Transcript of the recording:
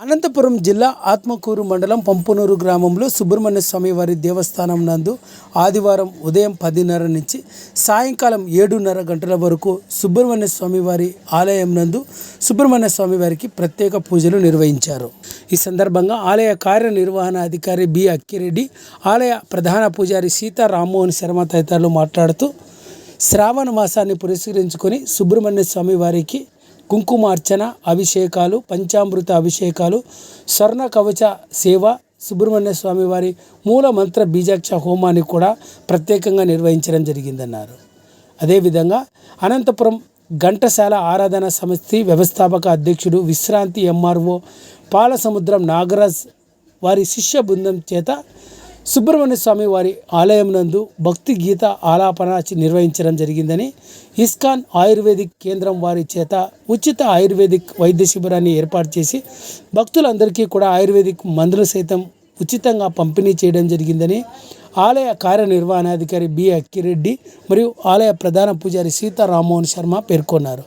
అనంతపురం జిల్లా ఆత్మకూరు మండలం పంపునూరు గ్రామంలో సుబ్రహ్మణ్య స్వామి వారి దేవస్థానం నందు ఆదివారం ఉదయం పదిన్నర నుంచి సాయంకాలం ఏడున్నర గంటల వరకు సుబ్రహ్మణ్య స్వామి వారి ఆలయం నందు సుబ్రహ్మణ్య స్వామి వారికి ప్రత్యేక పూజలు నిర్వహించారు. ఈ సందర్భంగా ఆలయ కార్యనిర్వహణ అధికారి బి అక్కిరెడ్డి ఆలయ ప్రధాన పూజారి సీతా రామ్మోహన్ శర్మ తదితరులు మాట్లాడుతూ శ్రావణ మాసాన్ని పురస్కరించుకొని సుబ్రహ్మణ్య స్వామి వారికి కుంకుమార్చన అభిషేకాలు పంచామృత అభిషేకాలు స్వర్ణ కవచ సేవ సుబ్రహ్మణ్య స్వామి వారి మూల మంత్ర బీజాక్ష హోమాన్ని కూడా ప్రత్యేకంగా నిర్వహించడం జరిగిందన్నారు. అదేవిధంగా అనంతపురం ఘంటసాల ఆరాధన సమితి వ్యవస్థాపక అధ్యక్షుడు విశ్రాంతి ఎంఆర్ఓ పాలసముద్రం నాగరాజ్ వారి శిష్య బృందం చేత సుబ్రహ్మణ్య స్వామి వారి ఆలయం నందు భక్తి గీత ఆలాపన నిర్వహించడం జరిగిందని ఇస్కాన్ ఆయుర్వేదిక్ కేంద్రం వారి చేత ఉచిత ఆయుర్వేదిక్ వైద్య శిబిరాన్ని ఏర్పాటు చేసి భక్తులందరికీ కూడా ఆయుర్వేదిక్ మందులు సైతం ఉచితంగా పంపిణీ చేయడం జరిగిందని ఆలయ కార్యనిర్వహణాధికారి బి అక్కిరెడ్డి మరియు ఆలయ ప్రధాన పూజారి సీతా రామ్మోహన్ శర్మ పేర్కొన్నారు.